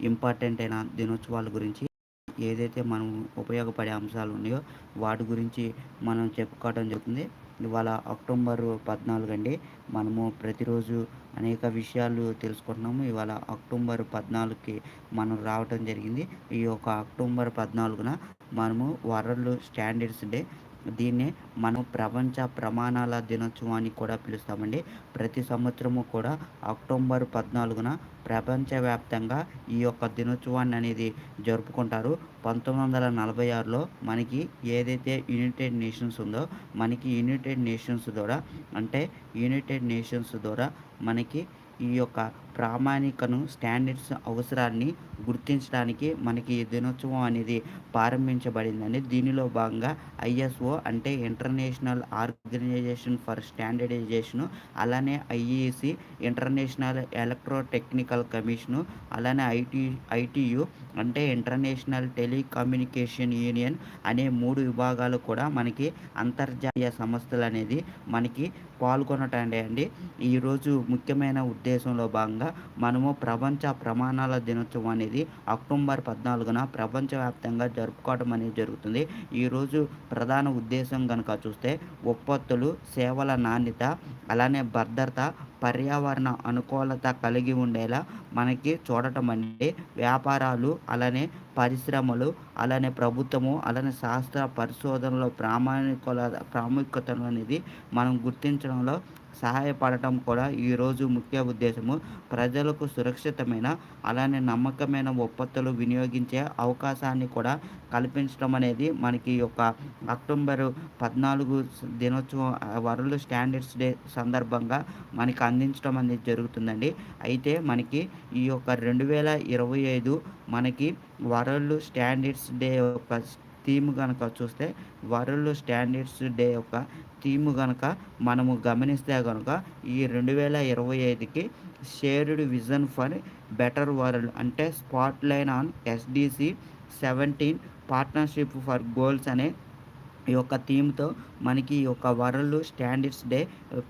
Important అయిన దినోత్సవాల గురించి ఏదైతే మనం ఉపయోగపడే అంశాలు ఉన్నాయో వాటి గురించి మనం చెప్పుకోవడం జరుగుతుంది. ఇవాళ అక్టోబర్ పద్నాలుగు అండి. మనము ప్రతిరోజు అనేక విషయాలు తెలుసుకుంటున్నాము. ఇవాళ అక్టోబర్ పద్నాలుగుకి మనం రావటం జరిగింది. ఈ యొక్క అక్టోబర్ పద్నాలుగున మనము వరల్డ్ స్టాండర్డ్స్ డే దీన్నే మనం ప్రపంచ ప్రమాణాల దినోత్సవం అని కూడా పిలుస్తామండి. ప్రతి సంవత్సరము కూడా అక్టోబర్ పద్నాలుగున ప్రపంచవ్యాప్తంగా ఈ యొక్క దినోత్సవాన్ని అనేది జరుపుకుంటారు. పంతొమ్మిది వందల నలభై ఆరులో మనకి ఏదైతే యునైటెడ్ నేషన్స్ ఉందో మనకి యునైటెడ్ నేషన్స్ ద్వారా అంటే యునైటెడ్ నేషన్స్ ద్వారా మనకి ఈ యొక్క ప్రామాణికను స్టాండర్డ్స్ అవసరాన్ని గుర్తించడానికి మనకి ఈ దినోత్సవం అనేది ప్రారంభించబడిందండి. దీనిలో భాగంగా ఐఎస్ఓ అంటే ఇంటర్నేషనల్ ఆర్గనైజేషన్ ఫర్ స్టాండర్డైజేషను అలానే IEC international electro technical commission అలానే ఐటీ ఐటీయు అంటే ఇంటర్నేషనల్ టెలికమ్యూనికేషన్ యూనియన్ అనే మూడు విభాగాలు కూడా మనకి అంతర్జాతీయ సంస్థలు అనేది మనకి పాల్గొనటండి అండి ఈరోజు ముఖ్యమైన ఉద్దేశంలో భాగంగా మనము ప్రపంచ ప్రమాణాల దినోత్సవం అనేది అక్టోబర్ పద్నాలుగున ప్రపంచవ్యాప్తంగా జరుపుకోవడం అనేది జరుగుతుంది. ఈరోజు ప్రధాన ఉద్దేశం కనుక చూస్తే ఉత్పత్తులు సేవల నాణ్యత అలానే భద్రత పర్యావరణ అనుకూలత కలిగి ఉండేలా మనకి చూడటం అంటే వ్యాపారాలు అలానే పరిశ్రమలు అలానే ప్రభుత్వము అలానే శాస్త్ర పరిశోధనలో ప్రామాణికల ప్రాముఖ్యతను అనేది మనం గుర్తించడంలో సహాయపడటం కూడా ఈరోజు ముఖ్య ఉద్దేశము. ప్రజలకు సురక్షితమైన అలానే నమ్మకమైన ఉత్పత్తులు వినియోగించే అవకాశాన్ని కూడా కల్పించడం అనేది మనకి ఈ యొక్క అక్టోబర్ పద్నాలుగు దినోత్సవం వరల్డ్ స్టాండర్డ్స్ డే సందర్భంగా మనకి అందించడం అనేది జరుగుతుందండి. అయితే మనకి ఈ యొక్క రెండు వేల ఇరవై ఐదు మనకి వరల్డ్ స్టాండర్డ్స్ డే యొక్క థీమ్ కనుక చూస్తే వరల్డ్ స్టాండర్డ్స్ డే యొక్క థీమ్ కనుక మనము గమనిస్తే కనుక ఈ రెండు వేల ఇరవై ఐదుకి shared vision for better world అంటే spot line on S D C seventeen partnership for goals అనే ఈ యొక్క థీమ్తో మనకి ఈ యొక్క వరల్డ్ స్టాండర్డ్స్ డే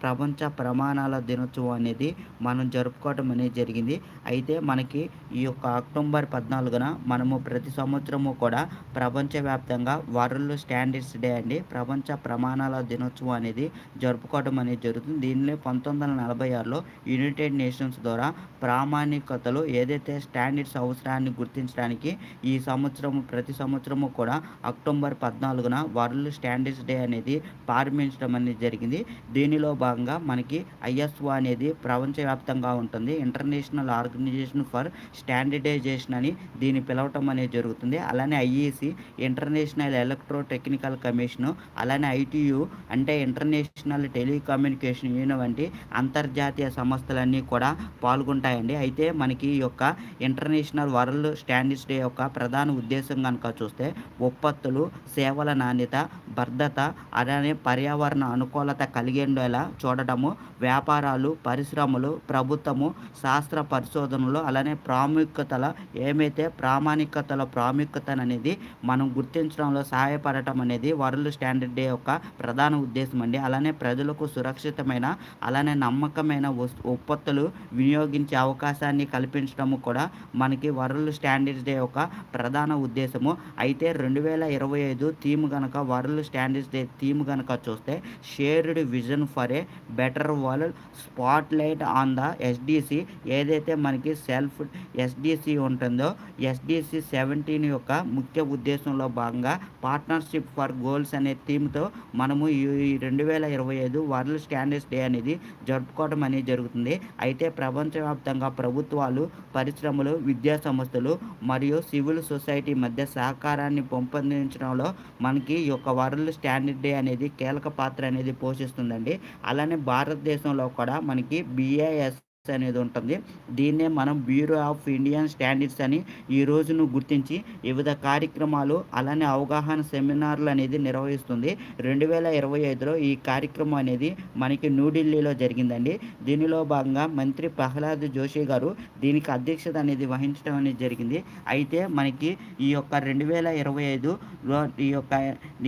ప్రపంచ ప్రమాణాల దినోత్సవం అనేది మనం జరుపుకోవటం అనేది జరిగింది. అయితే మనకి ఈ యొక్క అక్టోబర్ పద్నాలుగున మనము ప్రతి సంవత్సరము కూడా ప్రపంచవ్యాప్తంగా వరల్డ్ స్టాండర్డ్స్ డే అండి. ప్రపంచ ప్రమాణాల దినోత్సవం అనేది జరుపుకోవడం అనేది జరుగుతుంది. దీనిలో పంతొమ్మిది వందల నలభై ఆరులో యునైటెడ్ నేషన్స్ ద్వారా ప్రామాణికతలు ఏదైతే స్టాండర్డ్స్ అవసరాన్ని గుర్తించడానికి ఈ సంవత్సరం ప్రతి సంవత్సరము కూడా అక్టోబర్ పద్నాలుగున వరల్డ్ స్టాండర్డ్స్ డే అనేది ప్రారంభించడం అనేది జరిగింది. దీనిలో భాగంగా మనకి ఐఎస్ఓ అనేది ప్రపంచవ్యాప్తంగా ఉంటుంది. ఇంటర్నేషనల్ ఆర్గనైజేషన్ ఫర్ స్టాండర్డైజేషన్ అని దీన్ని పిలవటం అనేది జరుగుతుంది. అలానే IEC international electro technical commission అలానే ఐటీయు అంటే ఇంటర్నేషనల్ టెలికమ్యూనికేషన్ యూనియన్ వంటి అంతర్జాతీయ సంస్థలన్నీ కూడా పాల్గొంటాయండి. అయితే మనకి ఈ యొక్క ఇంటర్నేషనల్ వరల్డ్ స్టాండర్డ్స్ డే యొక్క ప్రధాన ఉద్దేశం కనుక చూస్తే ఉత్పత్తులు సేవల నాణ్యత భద్రత అలానే పర్యావరణ అనుకూలత కలిగేలా చూడటము వ్యాపారాలు పరిశ్రమలు ప్రభుత్వము శాస్త్ర పరిశోధనలు అలానే ప్రాముఖ్యతల ఏమైతే ప్రామాణికతల ప్రాముఖ్యత అనేది మనం గుర్తించడంలో సహాయపడటం అనేది వరల్డ్ స్టాండర్డ్ డే యొక్క ప్రధాన ఉద్దేశం అండి. అలానే ప్రజలకు సురక్షితమైన అలానే నమ్మకమైన ఉత్పత్తులు వినియోగించే అవకాశాన్ని కల్పించడము కూడా మనకి వరల్డ్ స్టాండర్డ్ డే యొక్క ప్రధాన ఉద్దేశము. అయితే రెండు వేల ఇరవై ఐదు థీమ్ కనుక వరల్డ్ స్టాండర్డ్స్ డే థీమ్ కనుక చూస్తే shared vision for a better world spotlight on the SDC. ఏదైతే మనకి సెల్ఫ్ ఎస్డిసి ఉంటుందో ఎస్డిసి సెవెంటీన్ యొక్క ముఖ్య ఉద్దేశంలో భాగంగా పార్ట్నర్షిప్ ఫర్ గోల్స్ అనే థీమ్తో మనము ఈ రెండు వేల ఇరవై ఐదు వరల్డ్ స్టాండర్డ్స్ డే అనేది జరుపుకోవడం అనేది జరుగుతుంది. అయితే ప్రపంచవ్యాప్తంగా ప్రభుత్వాలు పరిశ్రమలు విద్యా సంస్థలు మరియు సివిల్ సొసైటీ మధ్య సహకారాన్ని పెంపొందించడంలో మనకి ఈ యొక్క వరల్డ్ స్టాండర్డ్ డే అనేది కీలక పాత్ర అనేది పోషిస్తుందండి. అలానే భారతదేశంలో కూడా మనకి బిఏఎస్ అనేది ఉంటుంది. దీన్నే మనం బ్యూరో ఆఫ్ ఇండియన్ స్టాండర్డ్స్ అని ఈ రోజును గుర్తించి వివిధ కార్యక్రమాలు అలానే అవగాహన సెమినార్లు అనేది నిర్వహిస్తుంది. రెండు వేల ఇరవై ఐదులో ఈ కార్యక్రమం అనేది మనకి న్యూఢిల్లీలో జరిగిందండి. దీనిలో భాగంగా మంత్రి ప్రహ్లాద్ జోషి గారు దీనికి అధ్యక్షత అనేది వహించడం అనేది జరిగింది. అయితే మనకి ఈ యొక్క రెండు వేల ఇరవై ఐదులో ఈ యొక్క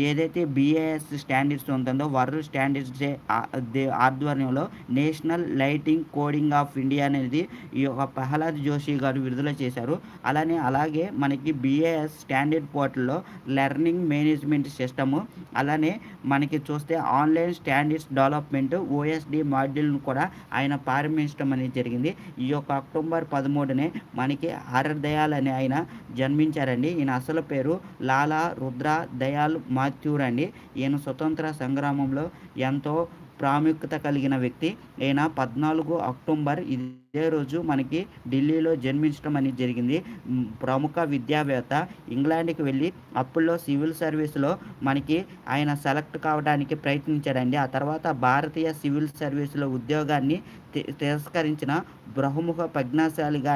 ఏదైతే బిఏఎస్ స్టాండర్డ్స్ ఉంటుందో వరల్డ్ స్టాండర్డ్స్ డే ఆధ్వర్యంలో national lighting coding of of India అనేది ఈ యొక్క ప్రహ్లాద్ జోషి గారు విడుదల చేశారు. అలానే అలాగే మనకి బిఏఎస్ స్టాండర్డ్ పోర్టల్లో లెర్నింగ్ మేనేజ్మెంట్ సిస్టము అలానే మనకి చూస్తే ఆన్లైన్ స్టాండర్డ్స్ డెవలప్మెంట్ ఓఎస్డి మాడ్యూల్ను కూడా ఆయన ప్రారంభించడం అనేది జరిగింది. ఈ యొక్క అక్టోబర్ పదమూడునే మనకి హరర్ దయాల్ అని ఆయన జన్మించారండి. ఈయన అసలు పేరు లాలా రుద్ర దయాల్ మాథ్యూర్ అండి. ఈయన స్వతంత్ర సంగ్రామంలో ఎంతో ప్రాముఖ్యత కలిగిన వ్యక్తి. ఈయన పద్నాలుగు అక్టోబర్ ఇది రోజు మనకి ఢిల్లీలో జన్మించడం అనేది జరిగింది. ప్రముఖ విద్యావేత్త ఇంగ్లాండ్కి వెళ్ళి అప్పుల్లో సివిల్ సర్వీస్లో మనకి ఆయన సెలెక్ట్ కావడానికి ప్రయత్నించాడండి. ఆ తర్వాత భారతీయ సివిల్ సర్వీసులో ఉద్యోగాన్ని తిరస్కరించిన బహుముఖ ప్రజ్ఞాశాలిగా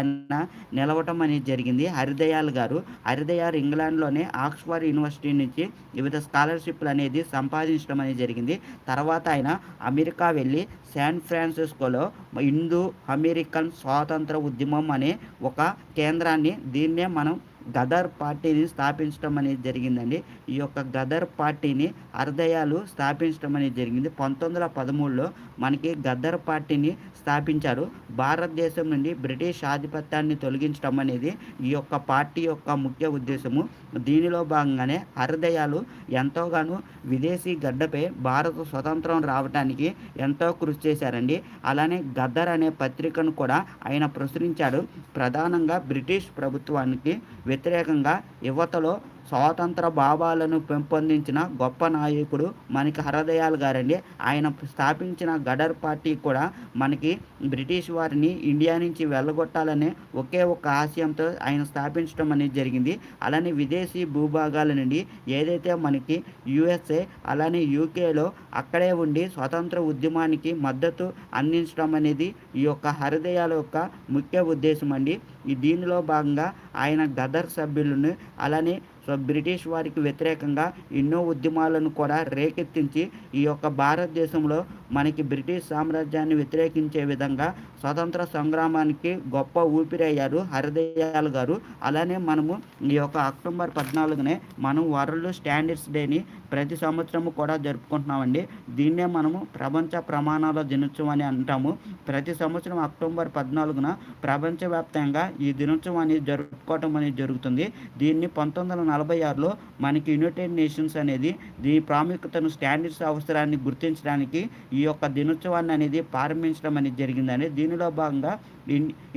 నిలవటం అనేది జరిగింది. హరిదయాల్ గారు హరిదయాల్ ఇంగ్లాండ్లోనే ఆక్స్ఫర్డ్ యూనివర్సిటీ నుంచి వివిధ స్కాలర్షిప్లు అనేది సంపాదించడం అనేది జరిగింది. తర్వాత ఆయన అమెరికా వెళ్ళి శాన్ ఫ్రాన్సిస్కోలో హిందూ అమెరికా అమెరికన్ స్వాతంత్ర ఉద్యమం అనే ఒక కేంద్రాన్ని దీన్నే మనం గదర్ పార్టీని స్థాపించడం అనేది జరిగిందండి. ఈ యొక్క గదర్ పార్టీని అర్ధయాలు స్థాపించడం అనేది జరిగింది. పంతొమ్మిది వందల పదమూడులో మనకి గద్దర్ పార్టీని స్థాపించారు. భారతదేశం నుండి బ్రిటిష్ ఆధిపత్యాన్ని తొలగించడం అనేది ఈ యొక్క పార్టీ యొక్క ముఖ్య ఉద్దేశము. దీనిలో భాగంగానే అరదయాలు ఎంతోగానో విదేశీ గడ్డపై భారత స్వతంత్రం రావడానికి ఎంతో కృషి చేశారండి. అలానే గద్దర్ అనే పత్రికను కూడా ఆయన ప్రచురించాడు. ప్రధానంగా బ్రిటిష్ ప్రభుత్వానికి వ్యతిరేకంగా యువతలో స్వాతంత్ర భావాలను పెంపొందించిన గొప్ప నాయకుడు మనకి హరదయాల్ గారండి. ఆయన స్థాపించిన గడర్ పార్టీ కూడా మనకి బ్రిటిష్ వారిని ఇండియా నుంచి వెళ్ళగొట్టాలనే ఒకే ఒక ఆశయంతో ఆయన స్థాపించడం అనేది జరిగింది. అలానే విదేశీ భూభాగాల నుండి ఏదైతే మనకి యుఎస్ఏ అలానే యూకేలో అక్కడే ఉండి స్వతంత్ర ఉద్యమానికి మద్దతు అందించడం అనేది ఈ యొక్క హరదయాల యొక్క ముఖ్య ఉద్దేశం అండి. ఈ దీనిలో భాగంగా ఆయన గదర్ సభ్యులను అలానే సో బ్రిటిష్ వారికి వ్యతిరేకంగా ఎన్నో ఉద్యమాలను కూడా రేకెత్తించి ఈ యొక్క భారతదేశంలో మనకి బ్రిటిష్ సామ్రాజ్యాన్ని వ్యతిరేకించే విధంగా స్వతంత్ర సంగ్రామానికి గొప్ప ఊపిరయ్యారు హరిదయాల్ గారు. అలానే మనము ఈ యొక్క అక్టోబర్ పద్నాలుగునే మనం వరల్డ్ స్టాండర్డ్స్ డేని ప్రతి సంవత్సరము కూడా జరుపుకుంటున్నామండి. దీన్నే మనము ప్రపంచ ప్రమాణాల దినోత్సవం అని అంటాము. ప్రతి సంవత్సరం అక్టోబర్ పద్నాలుగున ప్రపంచవ్యాప్తంగా ఈ దినోత్సవం అనేది జరుపుకోవటం అనేది జరుగుతుంది. దీన్ని పంతొమ్మిది వందల నలభై ఆరులో మనకి యునైటెడ్ నేషన్స్ అనేది దీని ప్రాముఖ్యతను స్టాండర్డ్స్ అవసరాన్ని గుర్తించడానికి ఈ యొక్క దినోత్సవాన్ని అనేది ప్రారంభించడం అనేది జరిగిందని దీనిలో భాగంగా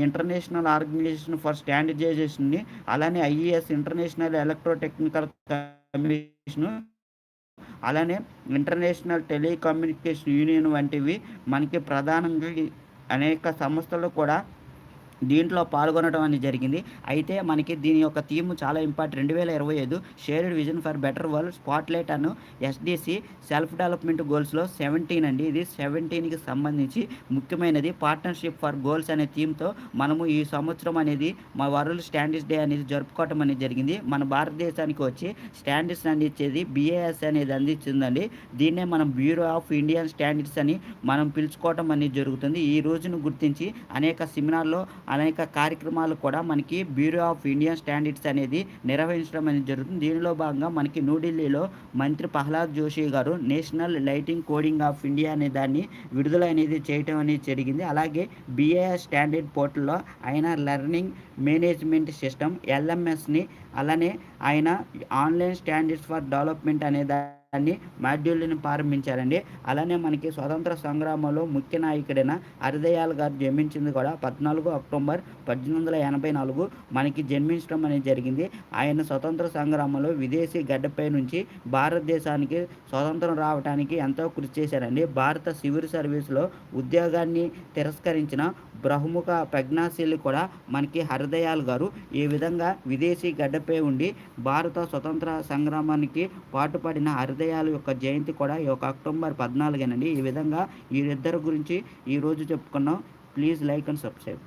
ఇంటర్నేషనల్ ఆర్గనైజేషన్ ఫర్ స్టాండర్డైజేషన్ని అలానే I E S international electrotechnical commission అలానే ఇంటర్నేషనల్ టెలికమ్యూనికేషన్ యూనియన్ వంటివి మనకి ప్రధానంగా అనేక సంస్థలు కూడా దీంట్లో పాల్గొనడం అనేది జరిగింది. అయితే మనకి దీని యొక్క థీమ్ చాలా ఇంపార్టెంట్. రెండు వేల ఇరవై ఐదు shared vision for better world spotlight Anu S D C self development గోల్స్లో seventeen అండి. ఇది సెవెంటీన్కి సంబంధించి ముఖ్యమైనది. పార్ట్నర్షిప్ ఫర్ గోల్స్ అనే థీమ్తో మనము ఈ సంవత్సరం అనేది మా వరల్డ్ స్టాండర్డ్స్ డే అనేది జరుపుకోవటం అనేది జరిగింది. మన భారతదేశానికి వచ్చి స్టాండర్డ్స్ అందించేది బిఏఎస్ అనేది అందించిందండి. దీన్నే మనం బ్యూరో ఆఫ్ ఇండియన్ స్టాండర్డ్స్ అని మనం పిలుచుకోవటం అనేది జరుగుతుంది. ఈ రోజును గుర్తించి అనేక సెమినార్లో అనేక కార్యక్రమాలు కూడా మనకి బ్యూరో ఆఫ్ ఇండియన్ స్టాండర్డ్స్ అనేది నిర్వహించడం అనేది జరుగుతుంది. దీనిలో భాగంగా మనకి న్యూఢిల్లీలో మంత్రి ప్రహ్లాద్ జోషి గారు national lighting coding of India అనే దాన్ని విడుదల అనేది చేయటం అనేది జరిగింది. అలాగే బిఏఎస్ స్టాండర్డ్ పోర్టల్లో ఆయన లెర్నింగ్ మేనేజ్మెంట్ సిస్టమ్ ఎల్ఎంఎస్ని అలానే ఆయన ఆన్లైన్ స్టాండర్డ్స్ ఫర్ డెవలప్మెంట్ అనే దాన్ని మాడ్యూల్ని ప్రారంభించారండి. అలానే మనకి స్వతంత్ర సంగ్రామంలో ముఖ్య నాయకుడైన హరిదయాల్ గారు జన్మించింది కూడా పద్నాలుగు అక్టోబర్ పద్దెనిమిది వందల ఎనభై నాలుగు మనకి జన్మించడం అనేది జరిగింది. ఆయన స్వతంత్ర సంగ్రామంలో విదేశీ గడ్డపై నుంచి భారతదేశానికి స్వతంత్రం రావడానికి ఎంతో కృషి చేశారండి. భారత సివిల్ సర్వీస్లో ఉద్యోగాన్ని తిరస్కరించిన బహుముఖ ప్రజ్ఞాశీలు కూడా మనకి హరిదయాల్ గారు ఈ విధంగా విదేశీ గడ్డపై ఉండి భారత స్వతంత్ర సంగ్రామానికి పాటుపడిన హరిదయాల యొక్క జయంతి కూడా ఈ యొక్క అక్టోబర్ పద్నాలుగేనండి. ఈ విధంగా వీరిద్దరి గురించి ఈరోజు చెప్పుకున్నాం. Please like and subscribe.